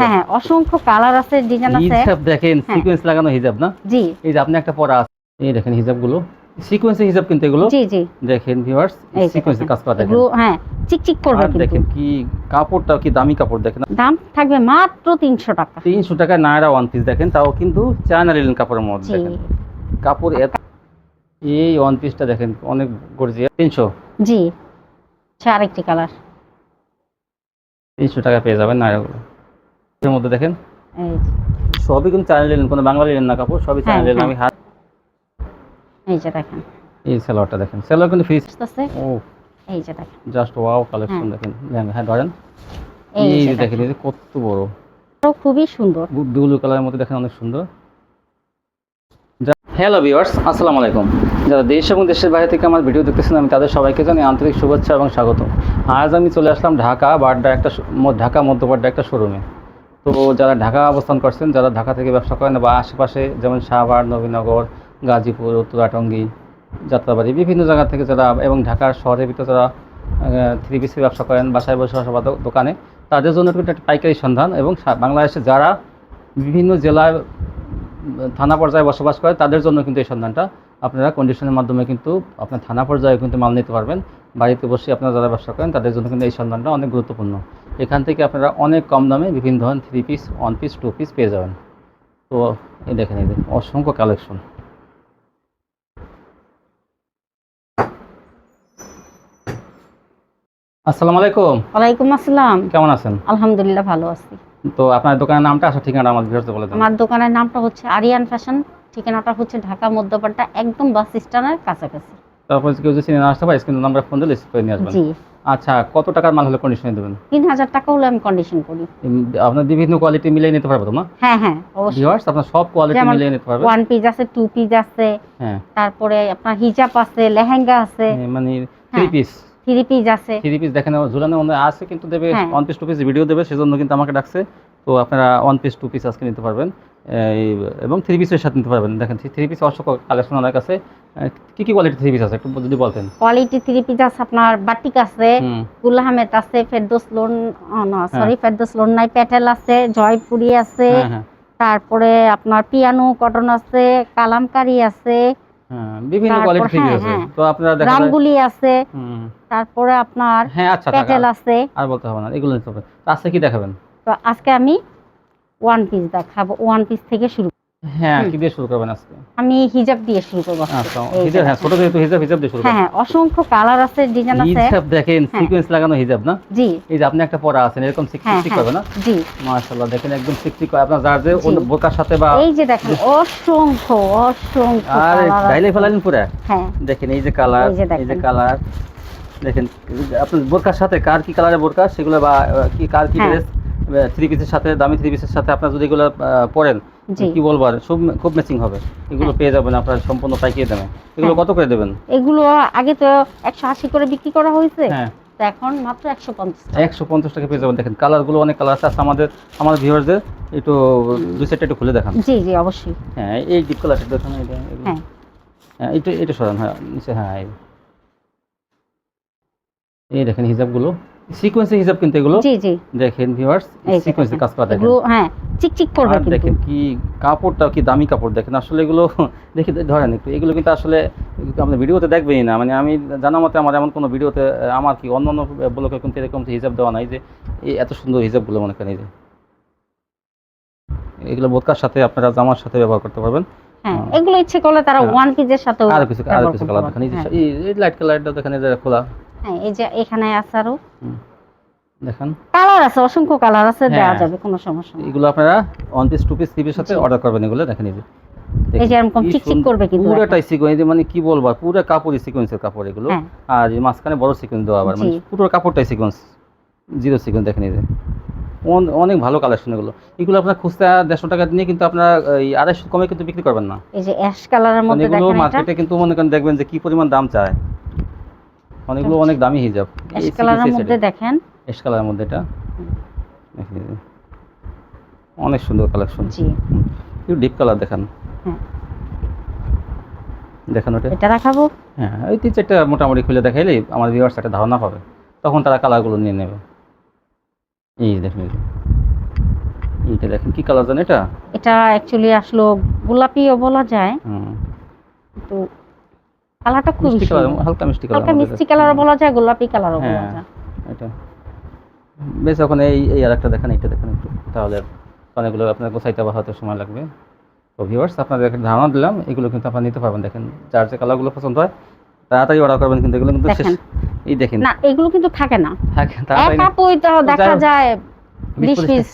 হ্যাঁ হ্যাঁ অসংখ্য কালার আছে ডিজাইন আছে। হিজাব দেখেন হ্যাঁ। সিকোয়েন্স লাগানো হিজাব না? জি। এই যে আপনি একটা পরা আছে এই দেখেন হিজাবগুলো। সিকোয়েন্সের হিজাব কিন্তু এগুলো। জি জি। দেখেন ভিউয়ার্স সিকোয়েন্সের কাজ করা দেখেন। হ্যাঁ চিকচিক করবে কিন্তু। দেখেন কি কাপড়টা কি দামি কাপড় দেখেন দাম থাকবে মাত্র তিনশো টাকা। তিনশো টাকায় নায়রা ওয়ান পিস দেখেন তাও কিন্তু চায়না লিলেন কাপড়ের মধ্যে দেখেন। কাপড় এত এই ওয়ান পিসটা দেখেন অনেক গর্জিয়া তিনশো? জি। আরেকটি কালার তিনশো টাকা পেয়ে যাবেন নায়রাগুলো এর মধ্যে দেখেন? এই সবই কিন্তু চায়না লিলেন কোনো বাংলা লিলেন না কাপড় সবই চায়না হ্যাঁ, লিলেন হ্যাঁ। আমি হাত এই যে দেখেন। এই সালোয়ারটা দেখেন। সালোয়ার কিন্তু ফ্রিজ আছে? ও। এই যে দেখেন। জাস্ট ওয়াও কালেকশন হ্যাঁ। দেখেন। হ্যাঁ ধরেন। এই যে দেখেন। এই যে কত বড়। খুবই সুন্দর। ব্লু কালারের মধ্যে দেখেন অনেক সুন্দর। হ্যালো ভিউয়ার্স আসসালামু আলাইকুম। যারা দেশ এবং দেশের বাইরে থেকে আমার ভিডিও দেখতেছেন আমি তাদের সবাইকে জানি আন্তরিক শুভেচ্ছা এবং স্বাগত। আজ আমি চলে আসলাম ঢাকা বাড্ডা একটা ঢাকা মধ্যবাড্ডা একটা শোরুমে তো যারা ঢাকা অবস্থান করছেন, যারা ঢাকা থেকে ব্যবসা করেন বা আশেপাশে যেমন শাহবাগ নবীনগর, গাজীপুর, উত্তরাটঙ্গী, যাত্রাবাড়ি, বিভিন্ন জায়গা থেকে যারা এবং ঢাকার শহরের ভিতরে যারা থ্রি পিসের ব্যবসা করেন বাসায় বসে বা দোকানে, তাদের জন্য কিন্তু একটা পাইকারি সন্ধান এবং বাংলাদেশে যারা বিভিন্ন জেলায়, থানা পর্যায়ে বসবাস করে, তাদের জন্য কিন্তু এই সন্ধানটা আপনারা কন্ডিশনের মাধ্যমে কিন্তু আপনার থানা পর্যায়ে কিন্তু মাল নিতে পারবেন। বাড়িতে বসে আপনারা যারা ব্যবসা করেন তাদের জন্য কিন্তু এই সন্ধানটা অনেক গুরুত্বপূর্ণ। এখান থেকে আপনারা অনেক কম দামে বিভিন্ন ধরনের three piece one piece two piece পেয়ে যাবেন। তো এই দেখেন এই দেখেন অসংখ্য কালেকশন আসসালামু আলাইকুম। ওয়ালাইকুম আসসালাম। কেমন আছেন? আলহামদুলিল্লাহ ভালো আছি। তো আপনার দোকানের নামটা আসা ঠিকানা আমার বিরত বলে দেন। আমার দোকানের নামটা হচ্ছে আরিয়ান ফ্যাশন ঠিকানাটা হচ্ছে ঢাকা মধ্যপাট্টা একদম বাস স্ট্যান্ডের কাছাকাছি। তারপর কেউ যদি চিনে না আসতে পারে স্ক্রিন নাম্বার ফোন দিলে রিসিভ করে নিয়ে আসবেন। জি। আচ্ছা কত টাকার মাল হলে কন্ডিশনে দেবেন? তিন হাজার টাকা হলে আমি কন্ডিশন করি। আপনার বিভিন্ন কোয়ালিটি মিলিয়ে নিতে পারব তো না হ্যাঁ হ্যাঁ অবশ্যই। ভিউয়ার্স আপনার সব কোয়ালিটি মিলিয়ে নিতে পারবেন। ওয়ান পিস আছে টু পিস আছে হ্যাঁ। তারপরে আপনার হিজাব আছে লেহেঙ্গা আছে। মানে থ্রি হ্যাঁ। পিস থ্রি পিস আছে। থ্রি পিস দেখেন ঝুলানো আছে কিন্তু দেবে হ্যাঁ। One piece two piece video দেবে সেজন্য কিন্তু আমাকে ডাকছে। তো আপনারা ওয়ান পিস টু পিস আজকে নিতে পারবেন। এবং থ্রি পিসের সাথে নিতে পারবেন। দেখেন থ্রি পিস অসংখ্য কালেকশন আমার কাছে কি কি কোয়ালিটি থ্রি পিস আছে? একটু যদি বলতেন। কোয়ালিটি থ্রি পিস আছে আপনার বাটিক আছে কুল আহমেদ আছে ফেরদোস লোন হ্যাঁ। সরি ফেরদোস লোন নাই প্যাটেল আছে জয়পুরি আছে হ্যাঁ হ্যাঁ। তারপরে আপনার পিয়ানো কটন আছে কালামকারি আছে হ্যাঁ বিভিন্ন কোয়ালিটি থ্রি হ্যাঁ, আছে। হ্যাঁ। তো আপনারা দেখা যায় রামগুলি আছে তারপরে আপনার হ্যাঁ আচ্ছা প্যাটেল আছে। আর বলতে হবে না এগুলো নিতে হবে। আজকে কি দেখাবেন? তো আজকে আমি ওয়ান পিস দেখাবো ওয়ান পিস থেকে শুরু হ্যাঁ কি দিয়ে শুরু করবেন আজকে? আমি হিজাব দিয়ে শুরু করব। আচ্ছা হিজাব হ্যাঁ ছোট যেহেতু হিজাব হিজাব দিয়ে শুরু হ্যাঁ হ্যাঁ অসংখ্য কালার আছে ডিজাইন আছে। হিজাব দেখেন হ্যাঁ। সিকোয়েন্স লাগানো হিজাব না? জি। এই যে আপনি একটা পরা আছেন এরকম হ্যাঁ সিকসিক হ্যাঁ। করবে না? জি। মাশাআল্লাহ দেখেন একদম সিকসিক করে আপনার যার যে বোরকার সাথে বা এই যে দেখেন অসংখ্য অসংখ্য আর ডাইলে ফেলালেন পুরো? হ্যাঁ। দেখেন এই যে কালার এই যে। কালার দেখেন। আপনার বোরকার সাথে কার কি কালারের বোরকা? সেগুলো বা কি কার কি হ্যাঁ। ড্রেস থ্রি পিসের সাথে দামি থ্রি পিসের সাথে আপনার যদি এগুলো পরেন কি বলব আর সব খুব ম্যাচিং হবে। এগুলো হ্যাঁ। পেয়ে যাবেন আপনার সম্পূর্ণ পাইকিয়ে দেবেন এগুলো হ্যাঁ। কত করে দেবেন? এগুলো আগে তো একশো আশি করে বিক্রি করা হয়েছে। হ্যাঁ। এখন মাত্র একশো পঞ্চাশ একশো পঞ্চাশ টাকা পেয়ে যাবেন। দেখেন কালারগুলো অনেক কালার আছে। আচ্ছা, আমাদের আমাদের ভিউয়ারদের একটু দুই সাইডটা একটু খুলে দেখান। জি জি অবশ্যই। হ্যাঁ এই ডিপ কালারটা দেখান এটা হ্যাঁ এটা এটা সরান হ্যাঁ নিচে হ্যাঁ এই। এই দেখেন হিজাবগুলো। সিকোয়েন্সের হিজাব কিন্তু এগুলো জি জি। দেখেন ভিউয়ার্স সিকোয়েন্সের কাজ করা দেখেন হ্যাঁ চিকচিক করবে কিন্তু। দেখেন কি কাপড়টা কি দামি কাপড় দেখেন আসলে এগুলো দেখি ধরেন একটু এগুলো কিন্তু আসলে আপনার ভিডিওতে দেখবেনই না মানে আমি জানা মতে আমার এমন কোনো ভিডিওতে আমার কি অন্য অন্য ব্লকে কিন্তু এরকম হিসাব দেওয়া নাই যে এত সুন্দর হিসাবগুলো মনে করেন এই যে। এগুলো বোরকার সাথে আপনারা জামার সাথে ব্যবহার করতে পারবেন। হ্যাঁ এগুলো ইচ্ছে করলে তারা হ্যাঁ। ওয়ান পিসের সাথে আরও কিছু আরও কিছু কালার দেখেন এই লাইট কালারটা দেখেন এই যে খোলা। হ্যাঁ এই যে এখানে আছে আরও। দেখেন। কালার আছে অসংখ্য কালার আছে দেওয়া হ্যাঁ। যাবে কোনো সমস্যা নেই। এগুলো আপনারা ওয়ান পিস টু পিস থ্রিপির সাথে অর্ডার করবেন এগুলো দেখেন এই যে। এই যে এরকম চিকচিক করবে কিন্তু পুরোটাই সিকোয়েন্স মানে কি বলব পুরো কাপড়ই সিকোয়েন্সের কাপড় এগুলো। হ্যাঁ। আর এই মাঝখানে বড় সিকোয়েন্স দেওয়া আবার মানে পুরো কাপড়টাই সিকোয়েন্স জিরো সিকোয়েন্স দেখেন এই যে। অনেক ভালো কালেকশন এগুলো। এগুলো আপনার খুচরা দেড়শো টাকা নিয়ে কিন্তু আপনার এই আড়াইশো কমে কিন্তু বিক্রি করবেন না। এই যে অ্যাশ কালারের মানে মধ্যে দেখেন মার্কেটে কিন্তু মনে করেন দেখবেন যে কি পরিমাণ দাম চায়। অনেকগুলো অনেক দামি হিজাব। অ্যাশ কালারের মধ্যে দেখেন। এস কালারের মধ্যে এটা। এই। অনেক সুন্দর কালেকশন। জি। একটু ডিপ কালার দেখান। হ্যাঁ। দেখান ওটা। এটা দেখাবো? হ্যাঁ ওই তিন চারটা মোটামুটি খুলে দেখাইলে আমার ভিউয়ার্স একটা ধারণা পাবে। তখন তারা কালারগুলো নিয়ে নেবে। এই দেখুন এই এইটা দেখেন কি কালার জানেন এটা? এটা অ্যাকচুয়ালি আসলো গোলাপিও বলা যায়। হুম। তো কালারটা খুবই মিষ্টি কালার হালকা মিষ্টি কালার হালকা মিষ্টি কালারও বলা যায় গোলাপি কালারও বলা হ্যাঁ। যায়। এটা। বেশ ওখানে এই এই আরেকটা দেখেন এইটা দেখেন একটু। তাহলে অনেকগুলো আপনার গোছাইতে আবার হয়তো সময় লাগবে। তো ভিউয়ার্স আপনাদের একটা ধারণা দিলাম এগুলো কিন্তু আপনারা নিতে পারবেন। দেখেন যার যে কালারগুলো পছন্দ হয় তাড়াতাড়ি অর্ডার করবেন কিন্তু এগুলো কিন্তু শেষ দেখেন। এই দেখেন। না এগুলো কিন্তু থাকে না। থাকে, তাড়াতাড়ি দেখা যায় বিশ বিশ পঁচিশটা- পিস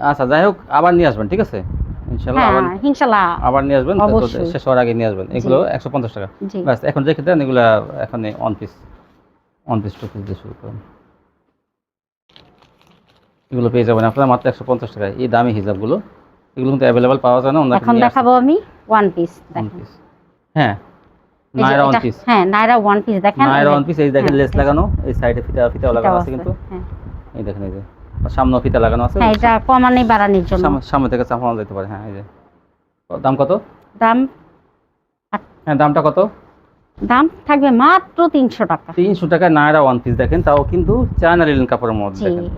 আচ্ছা যাই হোক আবার নিয়ে আসবেন ঠিক আছে? হ্যাঁ আবার ইনশাল্লাহ। আবার নিয়ে আসবেন তো- তো অবশ্যই। শেষ হওয়ার আগে নিয়ে আসবেন। এগুলো একশো পঞ্চাশ টাকা। জি। এখন রেখে দেন এগুলো এখন one piece one piece two piece দিয়ে শুরু করুন। এগুলো পেয়ে যাবেন আপনারা মাত্র একশো পঞ্চাশ টাকায়। এই দামি হিসাবগুলো এগুলো কিন্তু অ্যাভেলেবেল পাওয়া যায় না এখন দেখাবো আমি ওয়ান পিস ওয়ান পিস হ্যাঁ নায়রা ওয়ান পিস হ্যাঁ নাইরা ওয়ান পিস দেখেন। এই নায়রা ওয়ান পিস এই দেখেন হ্যাঁ, লেস লাগানো এই সাইডে ফিতা ফিতাও লাগানো আছে কিন্তু। হ্যাঁ। এই দেখেন এই যে। আর সামনেও ফিতা লাগানো আছে? হ্যাঁ এটা কমানি বাড়ানির জন্য। সামনে- সামনে থেকে চাপানো যেতে পারে হ্যাঁ এই যে। দাম কত? দাম? হ্যাঁ দামটা কত? দাম থাকবে মাত্র তিনশো টাকা। তিনশো টাকায় নায়রা ওয়ান পিস দেখেন তাও কিন্তু চায়না লিলেন কাপড়ের মধ্যে দেখেন।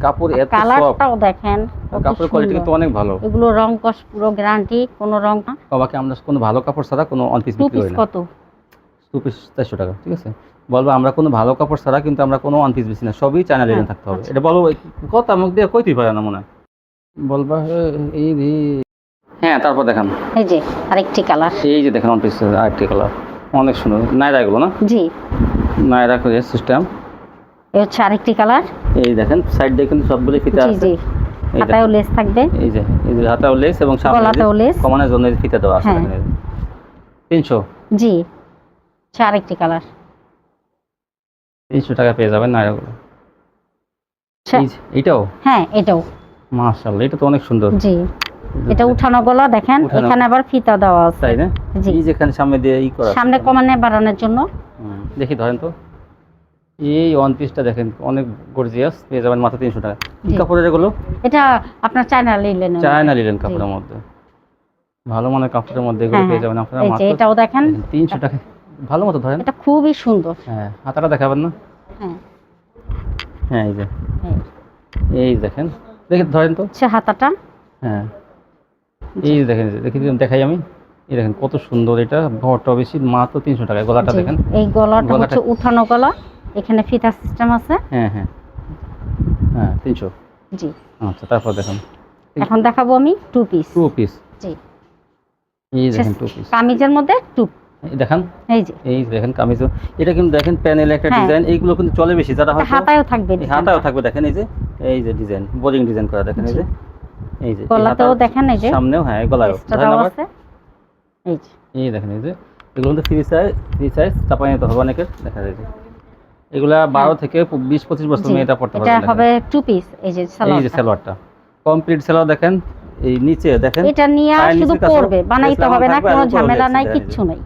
কাপড় এত কালারটাও দেখেন কাপড়ের কোয়ালিটি কিন্তু অনেক ভালো। এগুলো রং কস পুরো গ্যারান্টি কোনো রং না। বাবাকে আমরা কোনো ভালো কাপড় ছাড়া কোনো অন পিস বিক্রি করি না। কত? টু পিস চারশো টাকা ঠিক আছে? বলব আমরা কোনো ভালো কাপড় ছাড়া কিন্তু আমরা কোনো অন পিস বেশি না সবই চায়না লিলেন হ্যাঁ, থাকতে হবে। আচ্ছা। এটা বলব কত মুখ দিয়ে কইতেই পারে না মনে হয়। বলবা এই রে হ্যাঁ তারপর দেখান। এই যে আরেকটি কালার এই যে দেখেন অন পিস আরেকটি কালার অনেক সুন্দর। নায়রা এগুলো না? জি। নায়রা করে সিস্টেম এই হচ্ছে আরেকটি কালার এই দেখেন সাইড দিয়ে কিন্তু সবগুলো ফিতে আছে। জি। হাতায়ও লেস থাকবে। এই যে এই যে হাতাও লেস এবং সামনে গলাতেও লেস কমানোর জন্য ফিতে দেওয়া আছে হ্যাঁ। দেখেন এই যে। তিনশো। জি। হচ্ছে আরেকটি কালার তিনশো টাকা পেয়ে যাবেন নায়রাগুলো আচ্ছা। এইটাও হ্যাঁ এটাও। মাশাআল্লাহ এটা তো অনেক সুন্দর। জি। এটা উঠানো গলা দেখেন এখানে আবার ফিতা দেওয়া আছে। তাই না? জি। যেখানে সামনে দিয়ে ই করা সামনে কমানে বাড়ানোর জন্য। দেখি ধরেন তো। এই ওয়ান পিসটা দেখেন অনেক গর্জিয়াস পেয়ে যাবেন মাত্র তিনশো টাকা। কি কাপড়ের এগুলো? এটা আপনার চায়না লিলেন চায়না লিলেন কাপড়ের মধ্যে। ভালো মানের কাপড়ের মধ্যে এগুলো হ্যাঁ, পেয়ে যাবেন আপনারা মাত্র এটাও দেখেন। তিনশো টাকা। ভালো মতো ধরেন। এটা খুবই সুন্দর। হ্যাঁ হাতাটা দেখাবেন না? হ্যাঁ। হ্যাঁ এই যে। এই। দেখেন। দেখে ধরেন তো। হচ্ছে হাতাটা। হ্যাঁ। এই দেখেন দেখি দেখাই আমি। এই দেখেন কত সুন্দর এটা। ঘরটা বেশি মাত্র তিনশো টাকা গলাটা দেখেন। এই গলাটা গলাটা- হচ্ছে উঠানো গলা। এখানে ফিতা সিস্টেম আছে। হ্যাঁ হ্যাঁ। হ্যাঁ তিনশো। জি। আচ্ছা তারপর দেখেন। এখন দেখাবো আমি টু পিস টু পিস জি। এই দেখেন টু পিস কামিজের মধ্যে টু দেখান। এই যে। এই দেখেন কামিজ। এটা কিন্তু দেখেন প্যানেল একটা হ্যাঁ। ডিজাইন এইগুলো কিন্তু চলে বেশি যারা হয়তো হাতায়ও থাকবে হাতাও থাকবে দেখেন এই যে এই যে ডিজাইন বোরিং ডিজাইন করা দেখেন এই যে। এই যে গলাতেও দেখেন এই যে। সামনেও হ্যাঁ গলায়ও। এই যে। এই দেখেন এই যে এগুলো কিন্তু ফ্রি সাইজ ফ্রি সাইজ চাপাই নিতে হবে অনেকের দেখা যায় এগুলা বারো থেকে বিশ পঁচিশ বছর হ্যাঁ। মেয়েটা পড়তে এটা পারবে হবে টু পিস এই যে এই যে সালোয়ারটা। কমপ্লিট সালোয়ার দেখেন এই নিচে দেখেন এটা নিয়ে শুধু পড়বে বানাইতে হবে না কোনো ঝামেলা নাই কিচ্ছু নাই।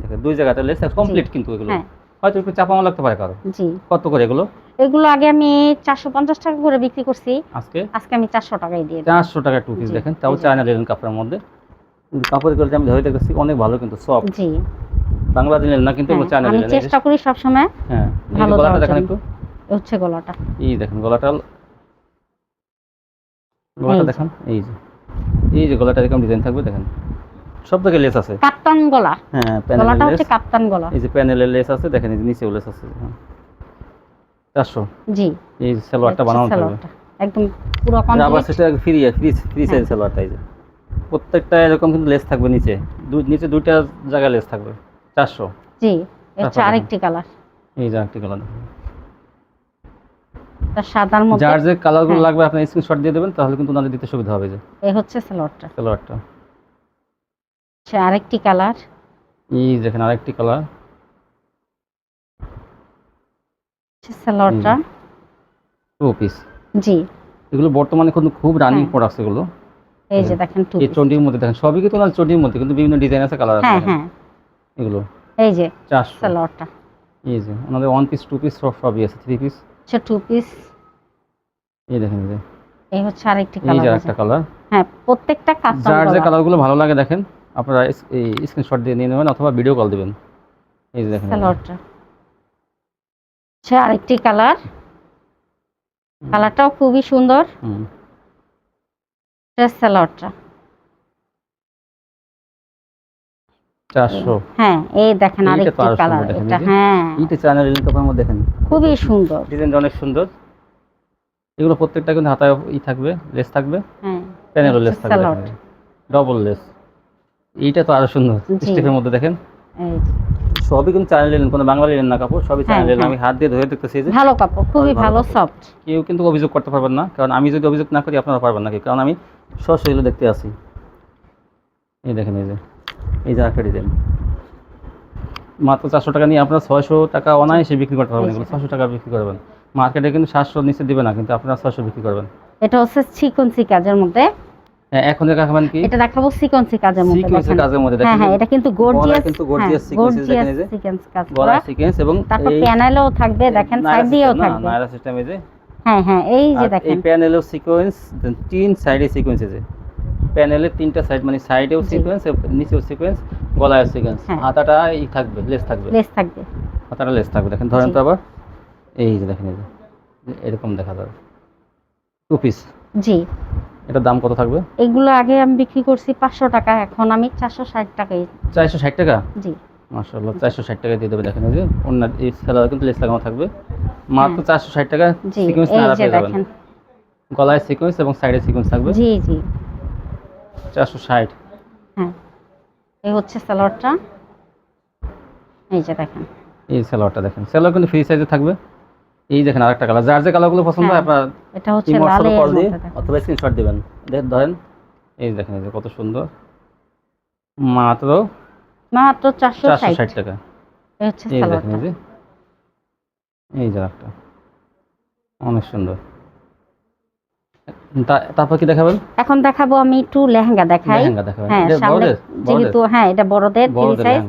দেখেন দুই জায়গাতে লেস কমপ্লিট কিন্তু এগুলো। হ্যাঁ। হয়তো একটু চাপানো লাগতে পারে কারও। জি। কত করে এগুলো? এগুলো আগে আমি চারশো পঞ্চাশ টাকা করে বিক্রি করছি। আজকে? আজকে আমি চারশো টাকায় দিয়ে দিই চারশো টাকা টু পিস দেখেন তাও চায়না লিলেন কাপড়ের মধ্যে। কোয়ালিটি আমি ধরে দেখেছি অনেক ভালো কিন্তু সফট জি। বাংলা দিলেন না কিন্তু এগুলো হ্যাঁ, চায়না আমি চেষ্টা করি সবসময় হ্যাঁ ভালো গলাটা দেখেন একটু। হচ্ছে গলাটা। এই দেখেন গলাটা গলাটা দেখেন এই যে। এই যে গলাটা এরকম ডিজাইন থাকবে দেখেন। সব থেকে লেস আছে। কাপ্তান গলা। হ্যাঁ গলাটা হচ্ছে কাপ্তান গলা। এই যে প্যানেলের লেস আছে দেখেন এই যে নিচেও লেস আছে। হ্যাঁ। চারশো। জি। এই সালোয়ারটা বানানো থাকবে। একদম পুরো কমপ্লিট সেটা ফ্রি ফ্রি ফ্রি সাইজ হ্যাঁ। সালোয়ারটা এই যে। প্রত্যেকটা এরকম কিন্তু লেস থাকবে নিচে। নিচে দুইটা জায়গায় লেস থাকবে। চারশো। জি এ হচ্ছে তারপরে আরেকটি কালার এই যে একটি কালার তার সাদার মধ্যে। যার যে কালারগুলো হ্যাঁ। লাগবে আপনি স্ক্রিনশট দিয়ে দেবেন তাহলে কিন্তু ওনাদের দিতে সুবিধা হবে যে। এ হচ্ছে সালোয়ারটা। কালারটা সে আরেকটি কালার? এই দেখেন আরেকটি কালার। হচ্ছে সালোয়ারটা টু পিস। জি। এগুলো বর্তমানে কিন্তু খুব রানিং হ্যাঁ। প্রোডাক্টস এগুলো। এই যে দেখেন টু এই চন্ডির মধ্যে দেখেন সবই কিন্তু ওনার চন্ডির মধ্যে কিন্তু বিভিন্ন ডিজাইন আছে কালার আছে হ্যাঁ হ্যাঁ। এগুলো। এই যে চারশো। সালোয়ারটা এই যে ওনাদের ওয়ান পিস টু পিস সব সবই আছে থ্রি পিস হচ্ছে টু পিস এই দেখেন এই হচ্ছে আরেকটি কালার এই যে কালার একটা কালার হ্যাঁ প্রত্যেকটা কাস্টম যার যে কালারগুলো ভালো লাগে দেখেন। আপনারা স্ক্রিনশট দিয়ে নিয়ে নেবেন অথবা ভিডিও কল দিবেন। এই যে দেখেন। সালোয়ারটা। হচ্ছে আরেকটি কালার কালারটাও খুবই সুন্দর। হুম। হ্যাঁ এই দেখেন এইটা আরেকটি কালার এটা এই যে। হ্যাঁ। এইটা চায়না লিলেন মধ্যে দেখেন। খুবই সুন্দর। ডিজাইনটা অনেক সুন্দর। এগুলো প্রত্যেকটা কিন্তু হাতায় ই থাকবে লেস থাকবে। হ্যাঁ। প্যানেলও লেস থাকবে ডবল লেস এইটা তো আরও সুন্দর স্টেপের মধ্যে দেখেন। সবই কিন্তু চায়না লিলেন কোনো বাংলা লিলেন না কাপড় সবই চায়না হ্যাঁ, লিলেন হ্যাঁ। আমি হাত দিয়ে ধরে দেখতেছি যে। ভালো কাপড় খুবই ভালো সফট কেউ কিন্তু অভিযোগ করতে পারবেন না কারণ আমি যদি অভিযোগ না করি আপনারা পারবেন না কি কারণ আমি সরাসরি দেখতে আসি এই দেখেন এই যে। এই যে একটা ডিজাইন মাত্র চারশো টাকা নিয়ে আপনারা ছয়শো টাকা অনায়াসে বিক্রি করতে পারবেন এগুলো ছশো টাকা বিক্রি করবেন। মার্কেটে কিন্তু সাতশো নিচে দিবে না কিন্তু আপনারা ছয়শো বিক্রি করবেন। এটা হচ্ছে সিকোয়েন্সি কাজের মধ্যে এখন দেখাবেন কি? এটা দেখাবো সিকোয়েন্সি কাজের মধ্যে সিকোয়েন্সের কাজের মধ্যে হ্যাঁ দেখেন হ্যাঁ এটা কিন্তু গর্জিয়াস কিন্তু দেখেন এই যে। সিকোয়েন্স কাজ করা। সিকোয়েন্স এবং তারপর প্যানেলও থাকবে দেখেন সাইড দিয়েও system না, থাকবে। নায়রা সিস্টেম এই যে। হ্যাঁ হ্যাঁ এই যে আর এই দেখেন। প্যানেলেও সিকোয়েন্স তিন সাইডে সিকোয়েন্স আছে প্যানেলের তিনটা সাইড মানে সাইডেও সিকোয়েন্স নিচেও সিকোয়েন্স গলায় সিকোয়েন্স। হাতাটা এই থাকবে লেস থাকবে। লেস থাকবে। হাতাটা লেস থাকবে দেখেন ধরেন তো আবার। এই যে দেখেন এই যে। এরকম দেখা যাবে। টু পিস জি। এটার দাম কত থাকবে? এগুলো আগে আমি বিক্রি করছি পাঁচশো টাকা এখন আমি চারশো ষাট টাকায়। চারশো ষাট টাকা? জি। মাসাল্লাহ চারশো ষাট টাকা দিয়ে দেবে দেখেন এই যে অন্য এই সেলার কিন্তু লেস লাগানো থাকবে। মাত্র চারশো ষাট টাকা হ্যাঁ। সিকোয়েন্স নাড়া পেয়ে যাবেন। দেখেন। গলায় সিকোয়েন্স এবং সাইডে সিকোয়েন্স থাকবে। জি জি। চারশো ষাট। হ্যাঁ। এই হচ্ছে সালোয়ারটা এই যে দেখেন। এই সালোয়ারটা দেখেন। সালোয়ার কিন্তু ফ্রি সাইজে থাকবে। এই দেখেন আরেকটা কালার যার যে কালারগুলো পছন্দ হয় হ্যাঁ, আপনার এটা হচ্ছে লালের কল দিয়ে অথবা স্ক্রিনশট দিবেন। দেখ- ধরেন এই দেখেন এই যে কত সুন্দর। মাত্র মাত্র চারশো চারশো ষাট ষাট টাকা। এই হচ্ছে দেখেন সালোয়ারটা এই যে। এই যে একটা অনেক সুন্দর। তা- তারপর কি দেখাবেন? এখন দেখাবো আমি একটু লেহেঙ্গা দেখাই। লেহেঙ্গা দেখাবেন। হ্যাঁ সামনে যেহেতু হ্যাঁ এটা বড়দের সাইজ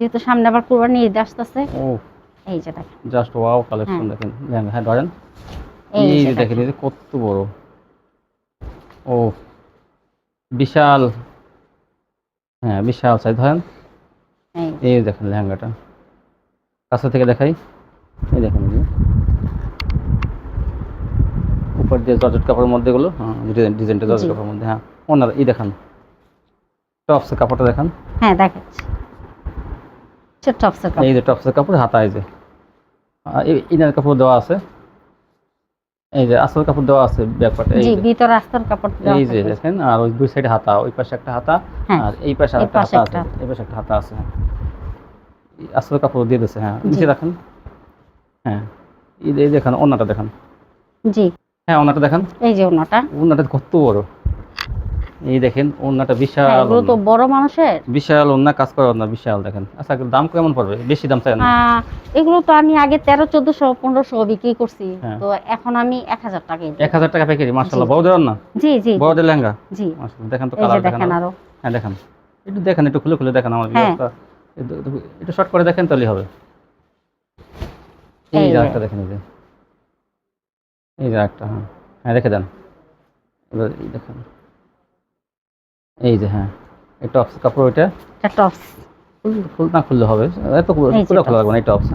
যেহেতু সামনে আবার কুরবানি ঈদ আসতেছে। ও। এই যে দেখেন। জাস্ট ওয়াও কালেকশন হ্যাঁ। দেখেন। লেহেঙ্গা হ্যাঁ ধরেন। এই যে দেখেন এই যে কত বড়। ও বিশাল। হ্যাঁ বিশাল সাইজ ধরেন। এই এই দেখেন লেহেঙ্গাটা। কাছে থেকে দেখাই। এই দেখেন উপর দিয়ে জর্জেট কাপড়ের মধ্যে গুলো হ্যাঁ ডিজাইনটা জর্জেট কাপড়ের মধ্যে হ্যাঁ। ওনার এই দেখান। টপসের কাপড়টা দেখান। হ্যাঁ দেখাচ্ছি। ছোট্ট অফসের এই যে টপসের কাপড় হাতা এই যে। ইনার কাপড় দেওয়া আছে। এই যে আসল কাপড় দেওয়া আছে ব্যাপারটা জি। ভিতর কাপড় দেওয়া এই যে দেখেন আর ওই দুই সাইডে হাতা ওই পাশে একটা হাতা হ্যাঁ, আর এই পাশে একটা হাতা আছে। এই পাশে একটা হাতা আছে হ্যাঁ। আসল কাপড় দিয়ে দিচ্ছে হ্যাঁ। নিচে দেখেন হ্যাঁ। এই দেখেন ওনাটা দেখেন। জি। হ্যাঁ ওনাটা দেখেন। এই যে ওনাটা ওনাটা কত বড়। এই দেখেন হ্যাঁ, বিশাল এগুলো তো বড় মানুষের? বিশাল ওনা কাজ করা ওনা বিশাল দেখেন। আচ্ছা দাম কেমন পড়বে? বেশি দাম চাই না। এগুলো তো আমি আগে তেরো চোদ্দশো পনেরোশো বিক্রি করছি। হ্যাঁ। তো এখন আমি এক হাজার টাকায় দিই। এক হাজার টাকা প্যাকেট মার্শাল্লাহ জি। বড়দের না জি। জি বড়দের লেহেঙ্গা? জি। মার্শাল্লাহ দেখেন তো কালার দেখেন আরও। হ্যাঁ দেখেন। একটু দেখেন একটু খুলে খুলে দেখেন আমার হ্যাঁ। ভিউয়ার্সরা। একটু শর্ট করে দেখেন তাহলেই হবে। এই। একটা দেখেন এই যে। এই একটা হ্যাঁ। হ্যাঁ রেখে দেন। এবার এই দেখেন। এই যে হ্যাঁ। এই টপস কাপড় ওইটা এটা টপস ফুল ফুল না খুললে হবে। এত এই খোলা লাগবে না এই টপস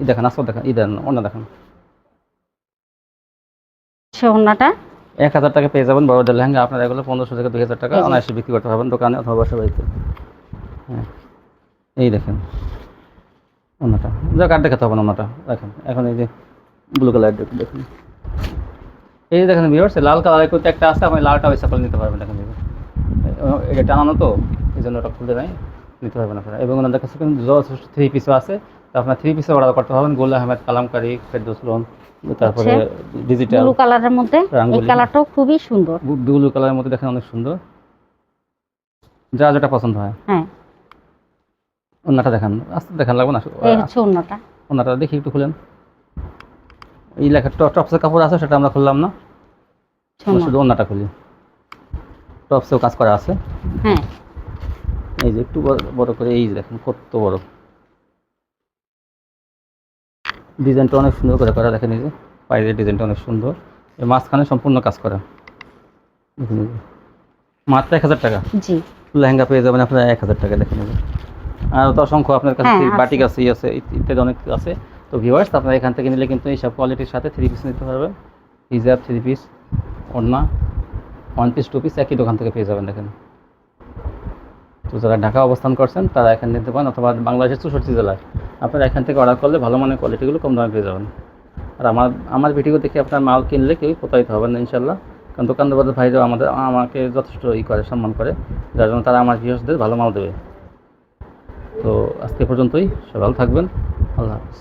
এই দেখেন আসল দেখেন এই দেন অন্য দেখেন। সে এক হাজার টাকা পেয়ে যাবেন বড়দের লেহেঙ্গা। আপনার এগুলো পনেরোশো থেকে দুই হাজার টাকা। অনায়াসে বিক্রি করতে পারবেন দোকানে অথবা বাসা বাড়িতে। হ্যাঁ। এই দেখেন অন্যটা যাক আর দেখাতে হবে না অন্যটা দেখেন এখন এই যে ব্লু কালার দেখুন। এই যে দেখেন ভিউয়ার্স লাল কালারের করতে একটা আছে আপনি লালটা ওই সকল নিতে পারবেন দেখেন। এটা টানানো তো এই জন্য ওটা খুলতে নাই নিতে পারবেন আপনারা। এবং ওনাদের কাছে কিন্তু যথেষ্ট থ্রি পিসও আছে তো আপনার থ্রি পিসও অর্ডার করতে পারবেন গোল আহমেদ কালামকারি ফেরদৌস লোন তারপরে ডিজিটাল ব্লু কালারের মধ্যে এই কালারটাও খুবই সুন্দর। ব্লু কালারের মধ্যে দেখেন অনেক সুন্দর। যা যেটা পছন্দ হয়। হ্যাঁ। ওনাটা দেখান আস্তে দেখান লাগবে না? ওনাটা ওনাটা দেখি একটু খুলেন। এই লেখা টপসের কাপড় আছে সেটা আমরা খুললাম না। শুধু ওনাটা খুলি। টপসেও কাজ করা আছে। হ্যাঁ। এই যে একটু বড়- করে এই দেখেন কত বড়। ডিজাইনটা অনেক সুন্দর করে করা দেখেন এই যে পায়ের ডিজাইনটা অনেক সুন্দর। এই মাঝখানে সম্পূর্ণ কাজ করা। দেখুন মাত্র এক হাজার টাকা। জি। লেহেঙ্গা পেয়ে যাবেন আপনার এক হাজার টাকা দেখে নেবেন আর তো অসংখ্য আপনার কাছে হ্যাঁ, বাটিক আছে ই আছে ইত্যাদি অনেক আছে। তো ভিউয়ার্স আপনারা এখান থেকে নিলে কিন্তু এইসব কোয়ালিটির সাথে থ্রি পিস নিতে পারবেন। হিজাব থ্রি পিস ওড়না। ওয়ান পিস টু পিস একই দোকান থেকে পেয়ে যাবেন দেখেন। তো যারা ঢাকা অবস্থান করছেন, তারা এখানে নিতে পারেন অথবা বাংলাদেশের চৌষট্টি জেলায় আপনারা এখান থেকে অর্ডার করলে ভালো মানের কোয়ালিটিগুলো কম দামে পেয়ে যাবেন। আর আমার আমার ভিডিও দেখে আপনার মাল কিনলে কেউই প্রতারিত হবেন না ইনশাল্লাহ কারণ দোকানদারদের ভাইরাও আমাদের, আমাকে যথেষ্ট ই করে, সম্মান করে। যার জন্য তারা আমার গৃহস্থদের ভালো মাল দেবে। তো আজকে পর্যন্তই ভালো থাকবেন। আল্লাহ হাফিজ।